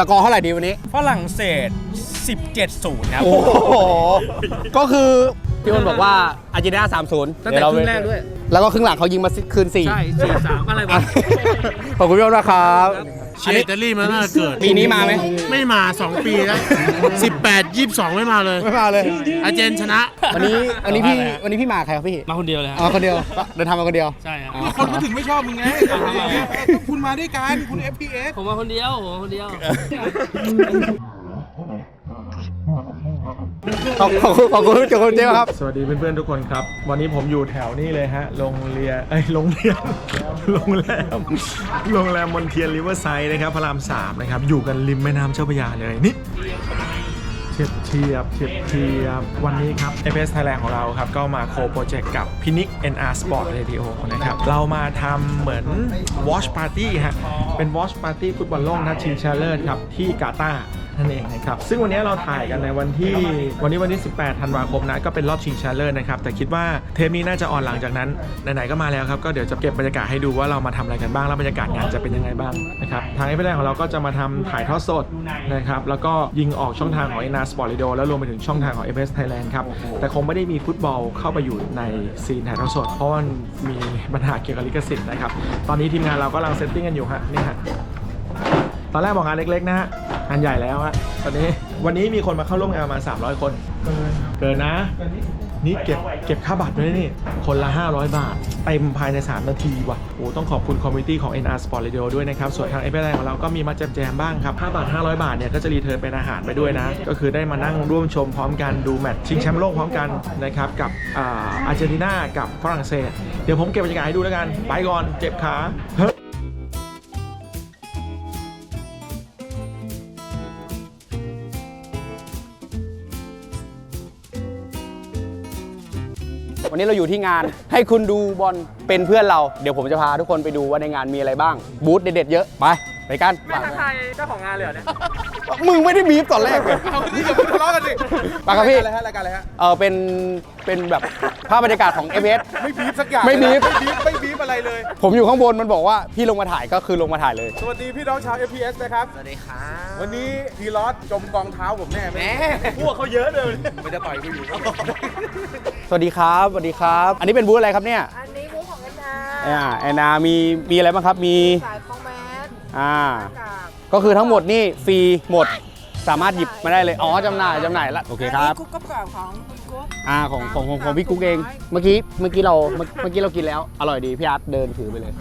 สกอร์เท่าไหร่ดีวันนี้ ฝรั่งเศส 17-0 ครับ โอ้โห ก็คือ พี่อ้นบอกว่าอาร์เจนตินาสามศูนย์ตั้งแต่ครึ่งแรกด้วย แล้วก็ครึ่งหลังเขายิงมาคืนสี่ใช่สี่สามอะไรวะ ขอบคุณพี่อ้นนะครับ เชียร์อิตาลีมาตั้งแต่เกิด ปีนี้มาไหมไม่มา 2 ปีแล้ว 18 22 ไม่มาเลย ไม่มาเลย อาร์เจนชนะ วันนี้วันนี้พี่วันนี้พี่มาใครครับพี่มาคนเดียวเลยคอ๋อรับคนเดียวเดินทางมาคนเดียวใช่ครับคนก็ถึงไม่ชอบมึงไงก็คุณมาด้วยกันคุณ FPS ผมมาคนเดียวผมมาคนเดียว ขอบขอบคุณขอบคุณขอบคุณเจ๊ครับ สวัสดีเพื่อนๆทุกคนครับ วันนี้ผมอยู่แถวนี้เลยฮะโรงเรียนเอ้ยโรงเรียนโรงแรมโรงแรมมอนเทียนริเวอร์ไซด์นะครับพระรามสามนะครับอยู่กันริมแม่น้ำเจ้าพระยาเลยนี่เทียบเทียบเทียบเทียบวันนี้ครับ FS Thailand ของเราครับ ก็มาโคโปรเจกต์กับพินิก NR Sport Radio นะครับ เรามาทำเหมือน Watch Party ฮะเป็น Watch Party ฟุตบอลโลกนัดชิงชนะเลิศครับที่กาตาร์ นั่นเองนะครับ ซึ่งวันนี้เราถ่ายกันในวันที่วันนี้วันที่ 18 ธันวาคมนะ ก็เป็นรอบชิงชนะเลิศนะครับ แต่คิดว่าเทปนี้น่าจะออนหลังจากนั้น ไหนๆ ก็มาแล้วครับ ก็เดี๋ยวจะเก็บบรรยากาศให้ดูว่าเรามาทำอะไรกันบ้าง แล้วบรรยากาศงานจะเป็นยังไงบ้างนะครับ ทางเอฟเของเราก็จะมาทำถ่ายทอดสดนะครับ แล้วก็ยิงออกช่องทางของ n r Sport Radio แล้วรวมไปถึงช่องทางของ FS Thailand ครับ แต่คงไม่ได้มีฟุตบอลเข้าไปอยู่ในซีนถ่ายทอดสด เพราะว่ามีปัญหาเกี่ยวกับลิขสิทธิ์นะครับ ตอนนี้ทีมงานเรากำลังเซตติ้งกันอยู่ฮะนี่ฮะ ตอนแรกบอกงานเล็กๆนะฮะ งานใหญ่แล้วฮะตอนนี้วันนี้มีคนมาเข้าร่วมงานประมาณ300คนเกินนะ นี่เก็บเก็บค่าบัตรด้วยนี่ คนละ 500 บาท เต็มภายใน 3 นาทีว่ะโอ้ต้องขอบคุณคอมมิตี้ของ NR Sport Radio ด้วยนะครับ ส่วนทางเอฟเของเราก็มีมาแจมๆบ้างครับ 5 บาท 500 บาทเนี่ยก็จะรีเทิร์นเป็นอาหารไปด้วยนะ ก็คือได้มานั่งร่วมชมพร้อมกันดูแมตช์ชิงแชมป์โลกพร้อมกันนะครับกับอ่าอาร์เจนตินากับฝรั่งเศส เดี๋ยวผมเก็บบรรยากาศให้ดูแล้วกัน ไปก่อนเจ็บขาเฮ้ย วันนี้เราอยู่ที่งานให้คุณดูบอลเป็นเพื่อนเรา เดี๋ยวผมจะพาทุกคนไปดูว่าในงานมีอะไรบ้าง บูธเด็ดๆเยอะ ไป ไปกัน ไม่ทักทายเจ้าของงานเลยเหรอเนี่ยมึงไม่ได้บีบตอนแรกเลยเอาที่อย่าเพิ่งทะเลาะกันสิไปครับพี่ รายการอะไรฮะรายการอะไรฮะ เออเป็น เป็นแบบภาพบรรยากาศของ f อ s ไม่บีบสักอย่างไม่บีบ ไม่บีบไม่บีบ อะไรเลย ผมอยู่ข้างบนมันบอกว่าพี่ลงมาถ่ายก็คือลงมาถ่ายเลย สวัสดีพี่น้องชาว FPS นะครับ สวัสดีครับวันนี้พีลอสจมกองเท้าผมแน่แม่พวกเขาเยอะเลย มันจะต่อยกูอยู่สวัสดีครับสวัสดีครับ อันนี้เป็นบูธอะไรครับเนี่ยอันนี้มุกของแอนนาอ่าแอนนามีมีอะไรบ้างครับมีสายฟองแมสอ่ากาก ก็คือทั้งหมดนี่ฟรีหมดสามารถหยิบมาได้เลยอ๋อจำหน่ายจำหน่ายละโอเคครับนนี้กุ๊กกรอบของคุณกุ๊ก อ่าของของของของพี่กุ๊กเอง เมื่อกี้เมื่อกี้เราเมื่อเมื่อกี้เรากินแล้ว อร่อยดีพี่อาร์ตเดินถือไปเลย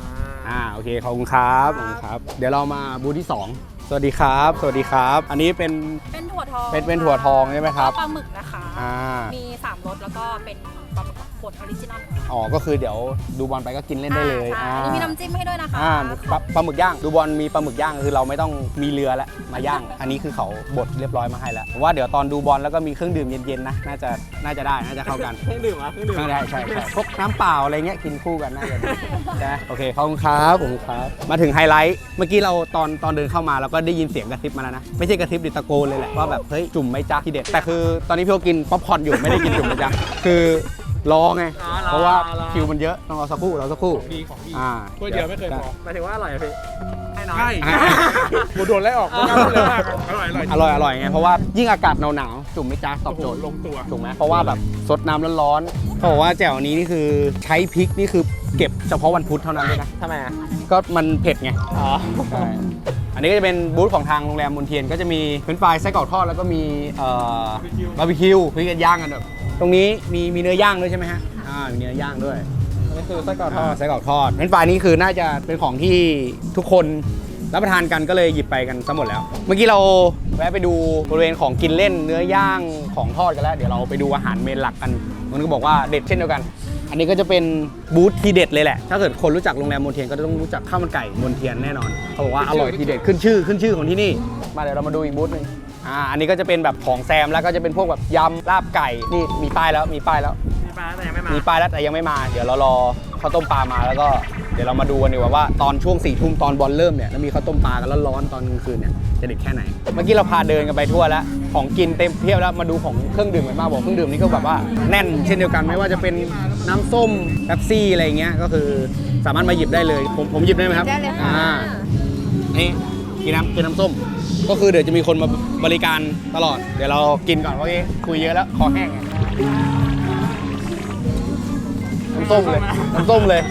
อ่าโอเคขอบคุณครับขอบคุณครับ เดี๋ยวเรามาบูธที่ 2 สวัสดีครับ สวัสดีครับ อันนี้เป็นเป็นถั่วทองเป็นเป็นถั่วทองใช่ไหมครับแล้วก็ปลาหมึกนะคะ อ่า มี3รสแล้วก็เป็นปลาหมึก ขวดออริจินอลอ๋อ ก็คือเดี๋ยวดูบอลไปก็กินเล่นได้เลยอ่าใช่อันนี้มีน้ำจิ้มให้ด้วยนะคะอ่าปลาปลาหมึกย่าง ดูบอลมีปลาหมึกย่างคือเราไม่ต้องมีเรือแล้วมาย่าง อันนี้คือเขาบดเรียบร้อยมาให้แล้วผมว่าเดี๋ยวตอนดูบอลแล้วก็มีเครื่องดื่มเย็นๆนะน่าจะน่าจะได้น่าจะเข้ากัน เครื่องดื่มอะเครื่องดื่มใช่ใช่ใช่พวกน้ำเปล่าอะไรเงี้ยกินคู่กันน่าจะดีใช่ไหมโอเคขอบคุณครับขอบคุณครับ มาถึงไฮไลท์ เมื่อกี้เราตอนตอนเดินเข้ามาเราก็ได้ยินเสียงกระซิบมาแล้วนะ ไม่ใช่กระซิบดิตะโกนเลยแหละว่าแบบเฮ้ยจุ่มไม่จ้าที่เด็ด แต่คือตอนนี้พี่โอกินป๊อปคอร์นอยู่ไม่ได้กินจุ่มไม่จ้าคือ รอไง อ๋อรอเพราะว่ารอ คิวมันเยอะต้องรอสักครู่รอสักครู่ ดีของดีอ่าถ้วยเดียวไม่เคยพอหมายถึงว่าอร่อยอะพี่ให้น้อยใช่อ่า กูโดนไล่ออกไม่กล้าพูดเลยมากอร่อยอร่อยอร่อยอร่อยไงเพราะว่ายิ่งอากาศหนาวๆจุ่มไม่จ้าตอบโจทย์ลงตัว ถูกไหมเพราะว่าแบบสดน้ำร้อนๆเขาบอกว่าแจ่วนี้นี่คือใช้พริกนี่คือเก็บเฉพาะวันพุธเท่านั้นด้วยนะทำไมอะ ก็มันเผ็ดไง อ๋อ ใช่อันนี้ก็จะเป็นบูธของทางโรงแรมมุนเทียนก็จะมีเฟรนช์ฟรายไส้กรอกทอดแล้วก็มีเอ่อบาร์บีคิวพริกกันย่างกันแบบ ตรงนี้มีมีเนื้อย่างด้วยใช่ไหมฮะอ่ามีเนื้อย่างด้วยนี่คือไส้กรอกทอดไส้กรอกทอดเฟรนช์ฟรายนี้คือน่าจะเป็นของที่ทุกคนรับประทานกันก็เลยหยิบไปกันซะหมดแล้ว เมื่อกี้เราแวะไปดูบริเวณของกินเล่นเนื้อย่างของทอดกันแล้ว เดี๋ยวเราไปดูอาหารเมนหลักกันมันก็บอกว่าเด็ดเช่นเดียวกัน อันนี้ก็จะเป็นบูธทีเด็ดเลยแหละ ถ้าเกิดคนรู้จักโรงแรมมนเทียนก็จะต้องรู้จักข้าวมันไก่มนเทียนแน่นอนเขาบอกว่าอร่อยทีเด็ดขึ้นชื่อขึ้นชื่อของที่นี่ มาเดี๋ยวเรามาดูอีกบูธหนึ่ง อ่าอันนี้ก็จะเป็นแบบของแซมแล้วก็จะเป็นพวกแบบยำลาบไก่นี่มีป้ายแล้วมีป้ายแล้ว มีปลาแต่ยังไม่มา มีป้ายแล้วแต่ยังไม่มา เดี๋ยวเรารอข้าวต้มปลามาแล้วก็เดี๋ยวเรามาดูกันดีกว่าว่าตอนช่วงสี่ทุ่มตอนบอลเริ่มเนี่ยแล้วมีข้าวต้มปลากันร้อนๆตอนกลางคืนเนี่ยจะเด็ดแค่ไหน เมื่อกี้เราพาเดินกันไปทั่วแล้ว ของกินเต็มเพียบแล้วมาดูของเครื่องดื่มกันบ้างบอกเครื่องดื่มนี่ก็แบบว่าแน่นเช่นเดียวกันไม่ว่าจะเป็นน้ำส้มแป๊บซี่อะไรอย่างเงี้ยก็คือสามารถมาหยิบได้เลย ผมผมหยิบได้ไหมครับได้เลยค่ะ อ่านี่กินน้ำกินน้ำส้ม ก็คือเดี๋ยวจะมีคนมาบริการตลอด เดี๋ยวเรากินก่อนเพราะคุยเยอะแล้วคอแห้งไงน้ำส้มเลยน้ำส้มเลย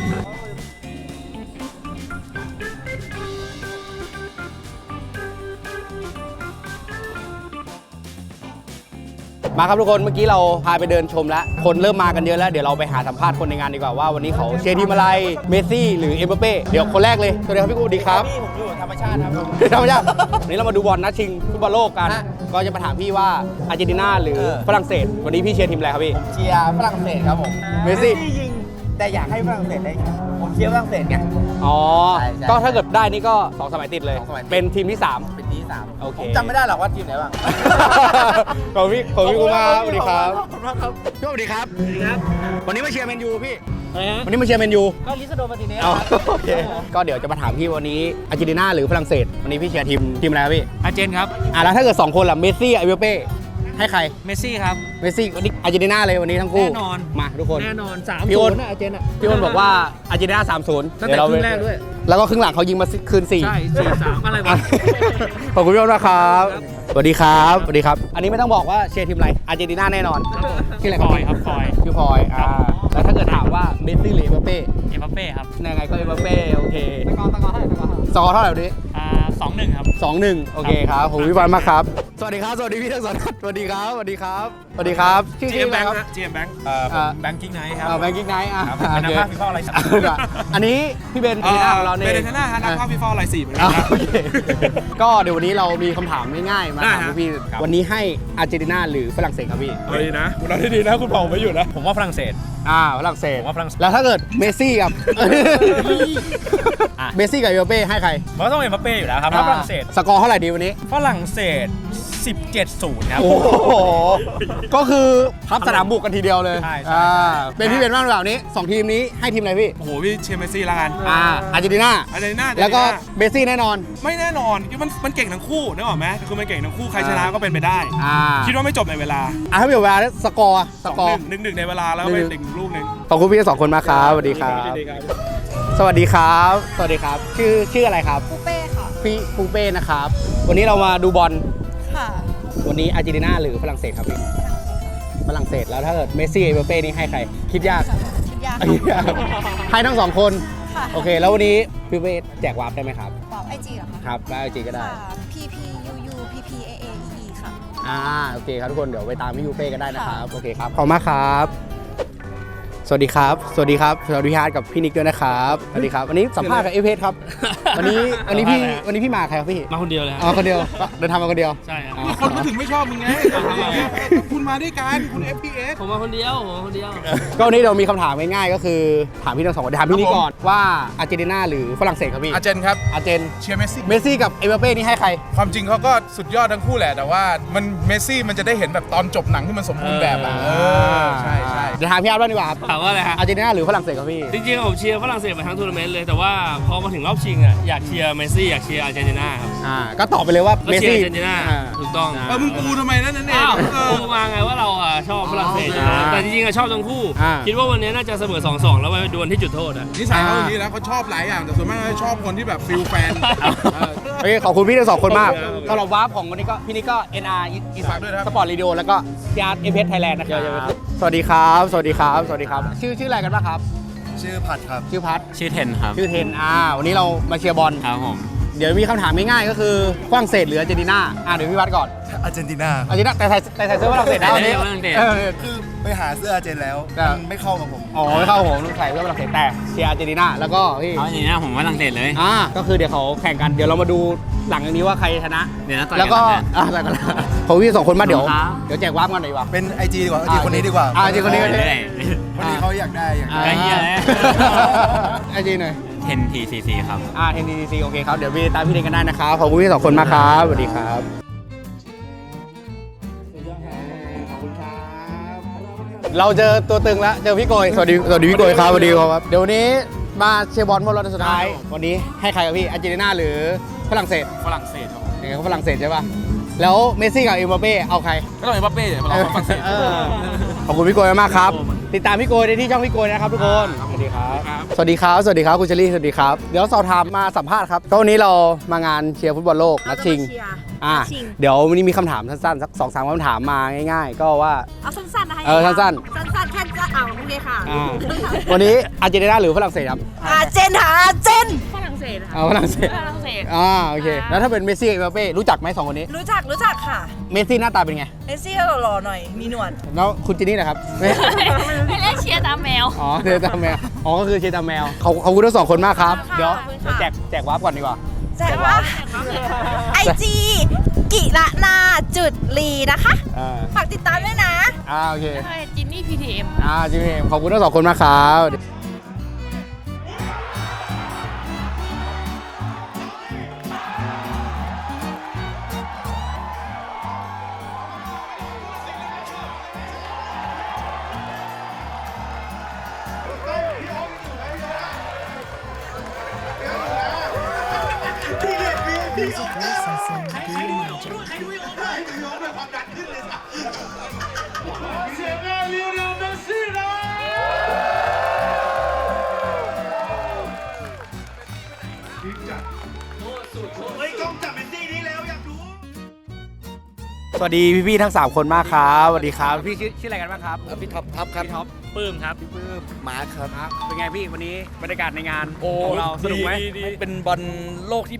มาครับทุกคนเมื่อกี้เราพาไปเดินชมแล้ว คนเริ่มมากันเยอะแล้ว เดี๋ยวเราไปหาสัมภาษณ์คนในงานดีกว่าว่าวันนี้เขาเชียร์ทีมอะไรเมสซี่หรือเอ็มบัปเป้เดี๋ยวคนแรกเลยสวัสดีครับพี่กูดีครับพี่ผมอยู่ธรรมชาติครับธรรมชาติวันนี้เรามาดูบอลนัดชิงฟุตบอลโลกกัน ก็จะมาถามพี่ว่าอาร์เจนตินาหรือฝรั่งเศส วันนี้พี่เชียร์ทีมอะไรครับพี่เชียร์ฝรั่งเศสครับผมเมสซี่ยิงแต่อยากให้ฝรั่งเศสได้แชมป์ ผมเชียร์ฝรั่งเศสไง อ๋อ ใช่ใช่ก็ถ้าเกิดได้นี่ก็สองสมัยติดเลย สองสมัยติด เป็นทีมที่ 3 เป็นที่สามโอเค ผมจำไม่ได้หรอกว่าทีมไหนบ้างขอบคุณพี่ขอบคุณพี่กูมากครับสวัสดีครับขอบคุณมากครับ พี่สวัสดีครับสวัสดีครับวันนี้มาเชียร์แมนยูพี่ อะไรฮะวันนี้มาเชียร์แมนยูก็ลิซาโดมาร์ติเนสเอาครับโอเค ก็เดี๋ยวจะมาถามพี่วันนี้อาร์เจนตินาหรือฝรั่งเศส วันนี้พี่เชียร์ทีมทีมอะไรครับพี่อาเจนครับ อะแล้วถ้าเกิด2คนล่ะ เมสซี่กับเอเวเป้ ให้ใคร เมสซี่ครับ เมสซี่วันนี้อาร์เจนตินาเลยวันนี้ทั้งคู่ แน่นอน มาทุกคน แน่นอนสามพี่อ้นศูย์ะอาเจนอะพี่อ้นบอกว่าอาร์เจนตินา3 0ตั้งแต่ครึ่งแรกด้วย แล้วก็ครึ่งหลังเขายิงมาคืน4ใช่สี่สามอะไรอะวะ ขอบคุณพี่อ้นนะครับ สวัสดีครับ สวัสดีครับ อันนี้ไม่ต้องบอกว่าเชียร์ทีมอะไร อาร์เจนตินาแน่นอน ชื่ออะไรครับฟอยครับฟอยชื่อฟอยอ่า แล้วถ้าเกิดถามว่าเมสซี่หรือเอเวเป้เอ็มบัปเป้ครับยังไงก็เอเวเป้โอเคตะกอนตะกอนเท่าไหร่ตะกอนสกอร์เท่าไหร่วันนี้อ่าสองหนึ่งครับสองหนึ่งโอเคครับผมพี่บอลมากครับ สวัสดีครับ สวัสดีพี่ทั้งสองท่านสวัสดีครับสวัสดีครับ สวัสดีครับ ชื่อชื่ออะไรครับ GM Bank อ่าแบงกิ้งไนท์ครับอ่าแบงกิ้งไนท์อะครับเป็นนักภาคฟีฟ่าอะไรสักอะอันนี้พี่เบนทีน่าของเราเนี่ยเป็นชนะฮะนักภาคฟีฟ่าอะไรสี่เหมือนกัอะนครับ โอเคก็เดี๋ยววันนี้เรามีคำถามง่ายๆมาได้ถามฮะพี่ครับ วันนี้ให้อาร์เจนตินาหรือฝรั่งเศสครับพี่เอาดีนะ คุณเอาดีๆนะคุณบอกผมไม่อยู่นะ ผมว่าฝรั่งเศส อ่าฝรั่งเศสผมว่าฝรั่งเศส แล้วถ้าเกิดเมสซี่กับอะเมสซี่กับเอเวเป้ให้ใครมันก็ต้องเอ็มบัปเป้อยู่แล้วครับถ้าฝรั่งเศสสกอร์เท่าไหร่ดีวันนี้ ฝรั่งเศส 17ศูนย์ครับ โอ้โห ก็คือพับสนามบุกกันทีเดียวเลยใช่ใช่อ่าใช่เป็นพี่เป็นบ้างหรือเปล่านี้สองทีมนี้ให้ทีมอะไรพี่โอ้โหพี่เชียร์เมสซี่ละกันอ่าอาร์เจนตินาอาร์เจนตินาแล้วก็เมสซี่แน่นอน ไม่แน่นอนคือมันมันเก่งทั้งคู่นึกออกไหมคือมันเก่งทั้งคู่ใครชนะก็เป็นไปได้ อ่าคิดว่าไม่จบในเวลาอะถ้าเปเวลาสกอร์สสองกอหร์ นึ่งหนึ่งหนึ่งในเวลาแล้วก็หนึ่เป็นงอีกลูกหนึ่งขอบคุณพี่ทั้งสองคนมากครับสวัสดีครับ สวัสดีครับ สวัสดีครับ ชื่อชื่ออะไรครับ ปูเป้ค่ะ พี่ปูเป้นะครับ วันนี้เรามาดูบอล ค่ะ วันนี้อาร์เจนตินาหรือฝรั่งเศสครับพี่ฝรั่งเศสแล้วถ้าเกิดเมสซี่เอเวเป้นี่ให้ใคร คิดยากคิดยากให้ทั้งสองคนค่ะโอเค แล้ววันนี้พี่เป้แจกวาร์ปได้ไหมครับบอกไอจีเหรอคะครับได้จริงก็ได้ค่ะ P P U U P P A A E E ค่ะอ่าโอเคครับทุกคนเดี๋ยวไปตามพี่ยูเป้ก็ได้นะครับโอเคครับขอบคุณมากครับ สวัสดีครับ สวัสดีครับ สวัสดีฮาร์ดกับพี่นิกด้วยนะครับ สวัสดีครับ วันนี้สัมภาษณ์กับเอเพครับ วันนี้ วันนี้พี่ วันนี้พี่มาใครครับพี่ มาคนเดียวเลยอ๋อคนเดียว เดินทางมาคนเดียว ใช่ครับอ๋อคนก็ถึงไม่ชอบมึงไง คุณมาด้วยกัน คุณ FPS ผมมาคนเดียว ผมมาคนเดียว ก็วันนี้เรามีคำถามง่ายๆ ก็คือ ถามพี่ทั้งสองคนถามพี่นิกก่อนว่าอาร์เจนตินาหรือฝรั่งเศสครับพี่ อาเจนครับ อาร์เจน เชียร์เมสซี่ เมสซี่กับเอเวเป้นี่ให้ใคร ความจริงเขาก็สุดยอดทั้งคู่แหละ แต่ว่ามันเมสซี่มันจะได้เห็นแบบตอนจบหนังที่มันสมบูรณ์แบบอะเออใช่ใช่เดี๋ยวถามพี่อาร์ตบ้างดีกว่าครับถามว่าอะไรฮะ อาร์เจนตินาหรือฝรั่งเศสครับพี่ จริงๆผมเชียร์ฝรั่งเศสมาทั้งทัวร์นาเมนต์เลยแต่ว่าพอมาถึงรอบชิงอะอยากเชียร์เมสซี่อยากเชียร์อาร์เจนตินาครับอ่า ก็ตอบไปเลยว่าก็เมสเชียร์ซี่อาร์เจนตินาอ่าถูกต้องเออมึงกูทำไมนั่นนั่นเองอ้าวเออพูดมาไงว่าเราอะชอบฝรั่งเศสอยู่อ่านะแต่จริงๆอะชอบทั้งคู่ อ่า คิดว่าวันนี้น่าจะเสมอ2-2แล้วไปดวลที่จุดโทษอะ นิสัยเขาอย่างนี้นะเขาชอบหลายอย่าง แต่ส่วนมากเขาชอบคนที่แบบฟิลแฟน โอเคขอบคุณพี่ทั้งสองคนมากขอบคุณครับสำหรับวาร์ปของวันนี้ก็พี่นิกก็ NR อีฝากด้วยนะครับ สปอร์ตรีดิโอแล้วก็พีอาร์เอฟเอสไทยแลนด์นะครับ สวัสดีครับ สวัสดีครับ สวัสดีครับ ชื่อชื่ออะไรกันบ้างครับ ชื่อผัดครับ ชื่อพัทชื่อเทนครับ ชื่อเทนอ่าวันนี้เรามาเชียร์บอล ครับผม เดี๋ยวมีคำถามง่ายๆก็คือฝรั่งเศสหรืออาร์เจนตินาอ่าเดี๋ยวพี่วัดก่อนอาร์เจนตินาอาร์เจนตินาแต่ใส่แต่ใส่เสื้อฝรั่งเศสนะวันนี้ฝรั่งเศสเออ คือไปหาเสื้ออาร์เจนแล้วครับมันไม่เข้ากับผม อ๋อไม่เข้าผมใส่เสื้อฝรั่งเศสแต่เชียร์อาร์เจนตินาแล้วก็พี่ เอาอย่างนี้นะผมฝรั่งเศสเลย อ่าก็คือเดี๋ยวเขาแข่งกันเดี๋ยวเรามาดู หลังจากนี้ว่าใครชนะเดี๋ยวนะต่อยแล้วก็กันนะ อ่าแต่กันละผมพี่สองคนมาเดี๋ยวครับ เดี๋ยวแจกวาร์ปกันหน่อยดีกว่า เป็นไอจีดีกว่าไอจีคนนี้ดีกว่าอ่า IG คนนี้ก็ได้ คนนี้เขาอยากได้อยากได้ ไอ้เหี้ยเลย ไอจีหน่อยเทนทีซีซีครับ อ่า NDC โอเคครับ เดี๋ยวพี่ตามพี่เดนกันได้นะครับ ขอบคุณพี่สองคนมากครับ สวัสดีครับเราเจอตัวตึงแล้ว เจอพี่โกย สวัสดี สวัสดีพี่โกยครับสวัสดีครับ เดี๋ยววันนี้มาเชียร์บอลบอลรอบสุดท้าย วันนี้ให้ใครครับพี่อาร์เจนตินาหรือ ฝรั่งเศสฝรั่งเศสครับเนี่ยเขาฝรั่งเศสใช่ป่ะ แล้วเมสซี่กับเอ็มบัปเป้เอาใคร ก็ต้องเอ็มบัปเป้เดี๋ยวเราฝรั่งเศส เออขอบคุณพี่โกยมากครับติดตามพี่โกยได้ที่ช่องพี่โกยนะครับทุกคนสวัสดีครับ สวัสดีครับ สวัสดีครับคุณเชลี่สวัสดีครับ เดี๋ยวสอบถามมาสัมภาษณ์ครับก็วันนี้เรามางานเชียร์ฟุตบอลโลกนัดชิง เชียร์อ่าชิง เดี๋ยววันนี้มีคำถามสั้นๆสักสองสามคำถามมาง่าย ๆ ก็ว่า เอาสั้นๆนะคะ เออสั้นๆสั้นๆแค่จะเอาโอเคค่ะอ่าวันนี้อาร์เจนตินาหรือฝรั่งเศสครับอาเจนหาอาเจน ฝรั่งเศสค่ะเอาฝรั่งเศสฝรั่งเศสอ่าโอเค แล้วถ้าเป็นเมสซี่กับเอ็มบัปเป้รู้จักไหมสองคนนี้ รู้จักรู้จักค่ะเมสซี่หน้าตาเป็นไง เมสซี่ก็หล่อๆหน่อย มีหนวด แล้วคุณจินนี่นะครับ ไม่ไม่เล่นเชียร์ตามแมว อ๋อเชียร์ตามแมว อ๋อ ก็คือเชียร์ตามแมวเขาเขาคุณทั้งสองคนมากครับค่ะ เดี๋ยวขอบคุณค่ะแจกแจกวาร์ปก่อนดีกว่า แจ้งว่าไอจี กิระนาจุดลีนะคะ อ่าฝากติดตามด้วยนะ อ่าโอเค จินนี่พีทีเอ็ม อ่าจิมมี่ขอบคุณทั้งสองคนมากครับ สวัสดีพี่ๆทั้ง 3 คนมากครับสวัสดีครับ พี่ชื่อชื่ออะไรกันบ้างครับพี่ท็อปท็อปครับพี่ท็อปปื้มครับพี่ปื้มมาร์คครับครับเป็นไงพี่วันนี้บรรยากาศในงานโอ้ของเราสนุกไหมเป็นบอลโลกที่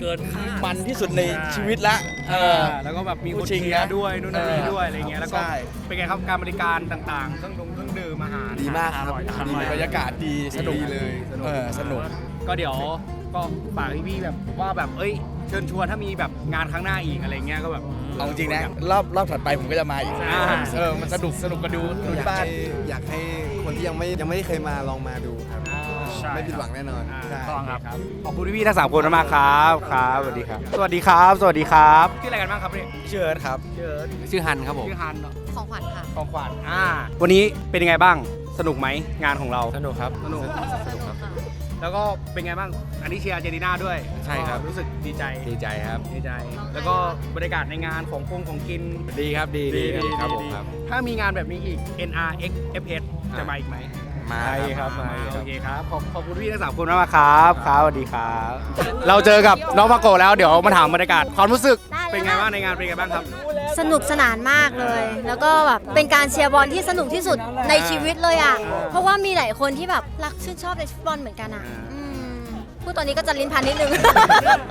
เกินคาด มันที่สุดในชีวิตละเออ แล้วก็แบบมีคนผู้ชิงเชียร์นะด้วยนู่นนั่นนี่เออด้วยอะไรเงี้ยแล้วก็ใช่ เป็นไงครับการบริการต่างๆ เครื่องดงเครื่องดื่มอาหารดีมากครับออยดีบรรยากาศดีสนุกเลยเออสนุก ก็เดี๋ยวก็ฝากพี่ๆแบบว่าแบบเอ้ยเชิญชวนถ้ามีแบบงานครั้งหน้าอีกอะไรเงี้ยก็แบบ เอาจริงนะ รอบรอบถัดไปผมก็จะมาอีกอ่า เออมันสนุกสนุกกันดูดูที่บ้านอยากให้คนที่ยังไม่ยังไม่เคยมาลองมาดูครับ ไม่ผิดหวังแน่นอนอ่าใช่ต้องครับ ขอบคุณพี่ๆทั้งสามคนมากครับ ครับ สวัสดีครับ สวัสดีครับ สวัสดีครับ ชื่ออะไรกันบ้างครับพี่ชื่อเอิร์ธครับ ชื่อเอิร์ธชื่อฮันครับผม ชื่อฮันเนอะของขวัญค่ะ ของขวัญอ่า วันนี้เป็นยังไงบ้าง สนุกไหมงานของเรา สนุกครับ สนุกแล้วก็เป็นไงบ้าง อันนี้เชียร์อาร์เจนตินาด้วยใช่ครับ ก็รู้สึกดีใจ ดีใจครับ ดีใจ แล้วก็บรรยากาศในงานของคงของกิน ดีครับดีดีครับผมครับ ถ้ามีงานแบบนี้อีก NRX FS จะมาอีกไหม มาครับมาโอเคครับขอบขอบคุณพี่ทั้งสามคนมากครับครับสวัสดีครับ เราเจอกับน้องมาโกะแล้วเดี๋ยวมาถามบรรยากาศความรู้สึกได้เลย เป็นไงบ้างในงานเป็นไงบ้างครับสนุกสนานมากเลย แล้วก็แบบเป็นการเชียร์บอลที่สนุกที่สุดในชีวิตเลยอะ เพราะว่ามีหลายคนที่แบบรักชื่นชอบในฟุตบอลเหมือนกันอะอ่าอืม พูดตอนนี้ก็จะลิ้นพันนิดนึง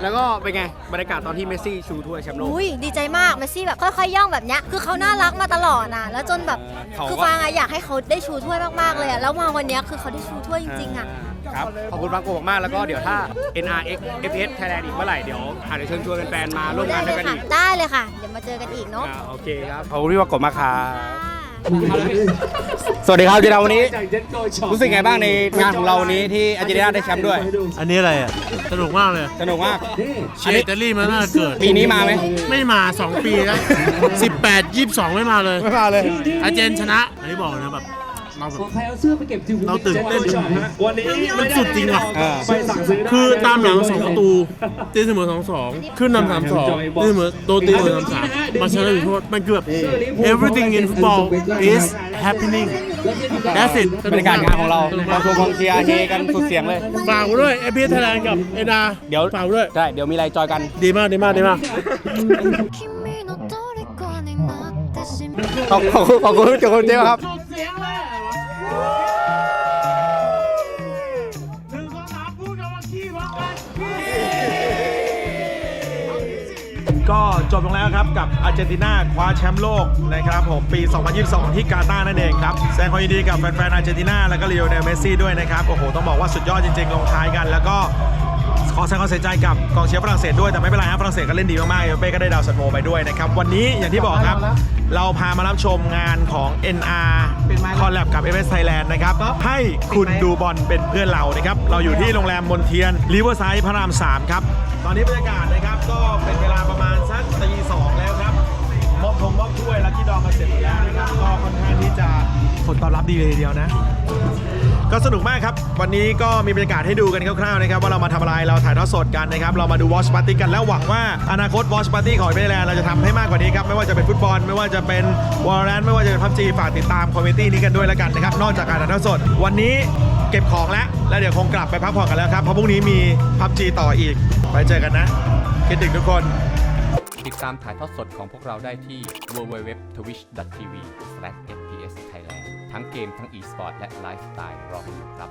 แล้วก็เป็นไงบรรยากาศตอนที่เมสซี่ชูถ้วยแชมป์โลก อุ้ยดีใจมากเมสซี่แบบค่อยๆย่องแบบเนี้ยคือเขาน่ารักมาตลอดนะแล้วจนแบบเขาคือก็ฟางอะอยากให้เขาได้ชูถ้วยมากๆเลยอะแล้วมาวันเนี้ยคือเขาได้ชูถ้วยจริงๆอะ ครับ ขอบคุณบางโกะมากแล้วก็เดี๋ยวถ้า NRX FS Thailand อีกเมื่อไหร่เดี๋ยวอาจจะเชิญชวนแฟนๆมาร่วมได้งานเลด้วยยกันค่ะ อีกได้เลยค่ะ เดี๋ยวมาเจอกันอีกเนาะอ่าโอเคครับ ขอบคุณพี่บางโกะมากครับ ค่ะ สวัสดีครับเจนาวันนี้ รู้สึกไงบ้างในงานของเราวันนี้ที่อาร์เจนตินาได้แชมป์ด้วย อันนี้อะไรอะ สนุกมากเลยสนุกมาก เชียร์อิตาลีมาตั้งแต่เกิด ปีนี้มาไหม ไม่มา 2 ปีแล้ว 18 22 ไม่มาเลย ไม่มาเลยอาร์เจนชนะ อันนี้บอกเลยนะแบบ เราแบบเราตื่นเต้นมันสุดจริงอะอ่าคือตามหลัง2ประตูตีเสมอ2-2ขึ้นนำ3-2ตีเสมอโดนตีเสมอ3-3มาชนะอยู่โทษมันคือแบบ everything in football is happening that's it บรรยากาศงานของเรากองชมกองเชียร์เฮกันสุดเสียงเลย ฝากไว้ด้วยเอพีไทยแลนด์กับเอ็นอาเดี๋ยว ฝากไว้ด้วยได้เดี๋ยวมีอะไรจอยกัน ดีมากดีมากดีมากขอบขอบคุณขอบคุณทุกคนเจ้าครับ ก็จบลงแล้วครับกับอาร์เจนตินาคว้าแชมป์โลกนะครับผมปี 2022 ที่กาตาร์นั่นเองครับแสดงความยินดีกับแฟนๆอาร์เจนตินาแล้วก็ลีโอเนลเมสซี่ด้วยนะครับโอ้โหต้องบอกว่าสุดยอดจริงๆ ลงท้ายกัน แล้วก็ขอแสดงความเสียใจกับกองเชียร์ฝรั่งเศสด้วยแต่ไม่เป็นไรครับฝรั่งเศสก็เล่นดีมากๆเอเป้ก็ได้ดาวซันโวไปด้วยนะครับวันนี้อย่างที่บอกครับ เราพามารับชมงานของ NR คอลแลบกับ MS Thailand นะครับให้คุณดูบอลเป็นเพื่อนเรานะครับเราอยู่ที่โรงแรมมนเทียนริเวอร์ไซด์พระราม3ครับตอนนี้บรรยากาศนะครับก็เป็นเวลา งมอบถ้วยลัคกี้ดอมาเสร็จหมดแล้วนะครับก็ค่อนข้างที่จะผลตอบรับดีเลยทีเดียวนะ ก็สนุกมากครับ วันนี้ก็มีบรรยากาศให้ดูกันคร่าวๆนะครับว่าเรามาทำอะไรเราถ่ายทอดสดกันนะครับ เรามาดูวอชปาร์ตี้กันแล้วหวังว่าอนาคตวอชปาร์ตี้ของเบลแลนด์เราจะทำให้มากกว่านี้ครับ ไม่ว่าจะเป็นฟุตบอล ไม่ว่าจะเป็นวอลเลนไม่ว่าจะเป็นพับจีฝากติดตามคอมเมดี้นี้กันด้วยแล้วกันนะครับนอกจากการถ่ายทอดสด วันนี้เก็บของแล้วแล้วเดี๋ยวคงกลับไปพักผ่อนกันแล้วครับเพราะพรุ่งนี้มีพับจีต่ออีกไปเจอกันนะคิดถึงทุกคน ตามถ่ายทอดสดของพวกเราได้ที่ www.twitch.tv/fpsthailand ทั้งเกมทั้ง e-sport และไลฟ์สไตล์รอคุณอยู่ครับ